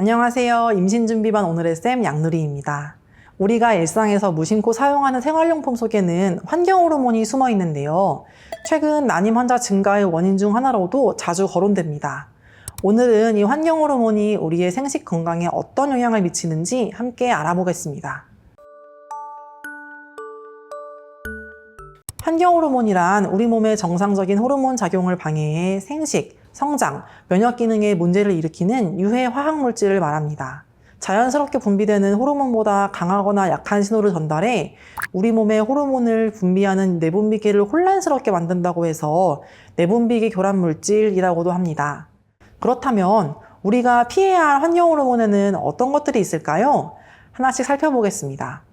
안녕하세요. 임신준비반 오늘의 쌤 양누리입니다. 우리가 일상에서 무심코 사용하는 생활용품 속에는 환경 호르몬이 숨어 있는데요. 최근 난임 환자 증가의 원인 중 하나로도 자주 거론됩니다. 오늘은 이 환경 호르몬이 우리의 생식 건강에 어떤 영향을 미치는지 함께 알아보겠습니다. 환경 호르몬이란 우리 몸의 정상적인 호르몬 작용을 방해해 생식, 성장, 면역 기능에 문제를 일으키는 유해 화학 물질을 말합니다. 자연스럽게 분비되는 호르몬보다 강하거나 약한 신호를 전달해 우리 몸의 호르몬을 분비하는 내분비계를 혼란스럽게 만든다고 해서 내분비계 교란 물질이라고도 합니다. 그렇다면 우리가 피해야 할 환경 호르몬에는 어떤 것들이 있을까요? 하나씩 살펴보겠습니다.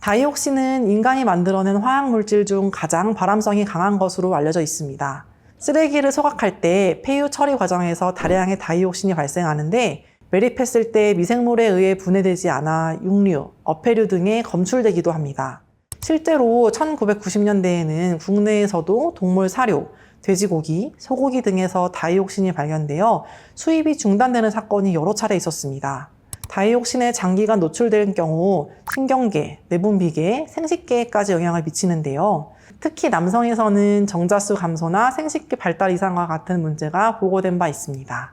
다이옥신은 인간이 만들어낸 화학물질 중 가장 발암성이 강한 것으로 알려져 있습니다. 쓰레기를 소각할 때 폐유 처리 과정에서 다량의 다이옥신이 발생하는데 매립했을 때 미생물에 의해 분해되지 않아 육류, 어패류 등에 검출되기도 합니다. 실제로 1990년대에는 국내에서도 동물 사료, 돼지고기, 소고기 등에서 다이옥신이 발견되어 수입이 중단되는 사건이 여러 차례 있었습니다. 다이옥신에 장기간 노출될 경우 신경계, 내분비계, 생식계에까지 영향을 미치는데요. 특히 남성에서는 정자수 감소나 생식기 발달 이상과 같은 문제가 보고된 바 있습니다.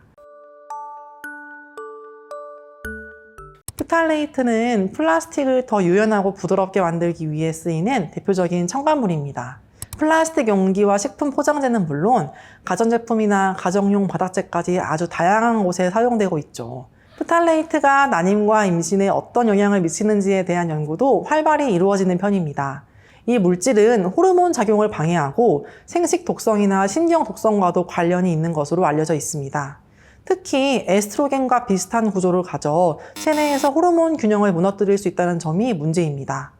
프탈레이트는 플라스틱을 더 유연하고 부드럽게 만들기 위해 쓰이는 대표적인 첨가물입니다. 플라스틱 용기와 식품 포장재는 물론 가전제품이나 가정용 바닥재까지 아주 다양한 곳에 사용되고 있죠. 프탈레이트가 난임과 임신에 어떤 영향을 미치는지에 대한 연구도 활발히 이루어지는 편입니다. 이 물질은 호르몬 작용을 방해하고 생식 독성이나 신경 독성과도 관련이 있는 것으로 알려져 있습니다. 특히 에스트로겐과 비슷한 구조를 가져 체내에서 호르몬 균형을 무너뜨릴 수 있다는 점이 문제입니다.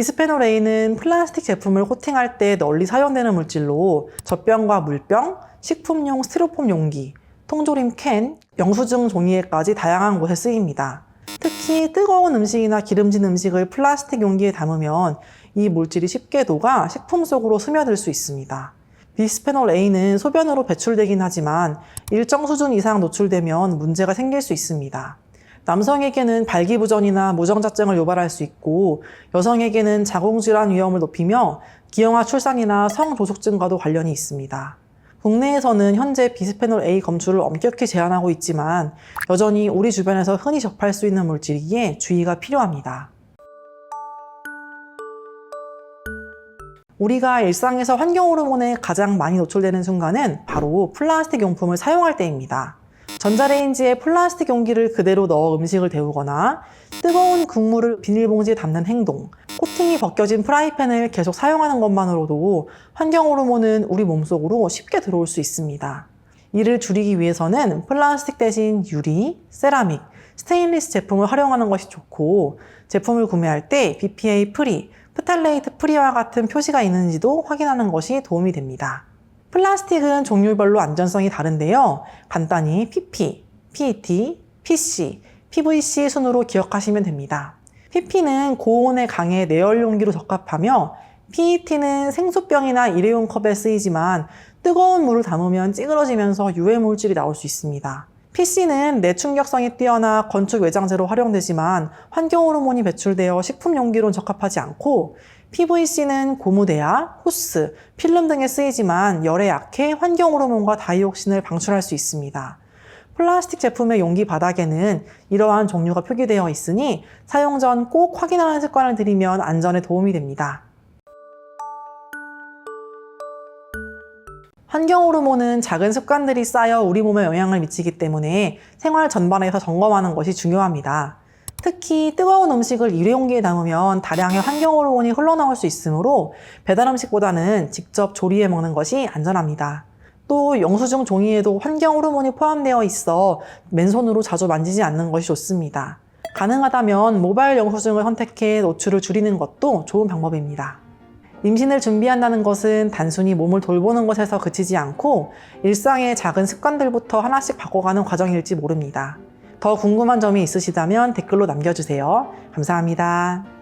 비스페놀 A는 플라스틱 제품을 코팅할 때 널리 사용되는 물질로 젖병과 물병, 식품용 스티로폼 용기, 통조림 캔, 영수증 종이에까지 다양한 곳에 쓰입니다. 특히 뜨거운 음식이나 기름진 음식을 플라스틱 용기에 담으면 이 물질이 쉽게 녹아 식품 속으로 스며들 수 있습니다. 비스페놀 A는 소변으로 배출되긴 하지만 일정 수준 이상 노출되면 문제가 생길 수 있습니다. 남성에게는 발기부전이나 무정자증을 유발할 수 있고 여성에게는 자궁질환 위험을 높이며 기형아 출산이나 성조숙증과도 관련이 있습니다. 국내에서는 현재 비스페놀 A 검출을 엄격히 제한하고 있지만 여전히 우리 주변에서 흔히 접할 수 있는 물질이기에 주의가 필요합니다. 우리가 일상에서 환경 호르몬에 가장 많이 노출되는 순간은 바로 플라스틱 용품을 사용할 때입니다. 전자레인지에 플라스틱 용기를 그대로 넣어 음식을 데우거나 뜨거운 국물을 비닐봉지에 담는 행동, 코팅이 벗겨진 프라이팬을 계속 사용하는 것만으로도 환경 호르몬은 우리 몸속으로 쉽게 들어올 수 있습니다. 이를 줄이기 위해서는 플라스틱 대신 유리, 세라믹, 스테인리스 제품을 활용하는 것이 좋고 제품을 구매할 때 BPA 프리, 프탈레이트 프리와 같은 표시가 있는지도 확인하는 것이 도움이 됩니다. 플라스틱은 종류별로 안전성이 다른데요. 간단히 PP, PET, PC, PVC 순으로 기억하시면 됩니다. PP는 고온에 강해 내열 용기로 적합하며 PET는 생수병이나 일회용 컵에 쓰이지만 뜨거운 물을 담으면 찌그러지면서 유해 물질이 나올 수 있습니다. PC는 내충격성이 뛰어나 건축 외장재로 활용되지만 환경 호르몬이 배출되어 식품 용기로 적합하지 않고 PVC는 고무대야, 호스, 필름 등에 쓰이지만 열에 약해 환경 호르몬과 다이옥신을 방출할 수 있습니다. 플라스틱 제품의 용기 바닥에는 이러한 종류가 표기되어 있으니 사용 전 꼭 확인하는 습관을 들이면 안전에 도움이 됩니다. 환경 호르몬은 작은 습관들이 쌓여 우리 몸에 영향을 미치기 때문에 생활 전반에서 점검하는 것이 중요합니다. 특히 뜨거운 음식을 일회용기에 담으면 다량의 환경 호르몬이 흘러나올 수 있으므로 배달 음식보다는 직접 조리해 먹는 것이 안전합니다. 또 영수증 종이에도 환경 호르몬이 포함되어 있어 맨손으로 자주 만지지 않는 것이 좋습니다. 가능하다면 모바일 영수증을 선택해 노출을 줄이는 것도 좋은 방법입니다. 임신을 준비한다는 것은 단순히 몸을 돌보는 것에서 그치지 않고 일상의 작은 습관들부터 하나씩 바꿔가는 과정일지 모릅니다. 더 궁금한 점이 있으시다면 댓글로 남겨주세요. 감사합니다.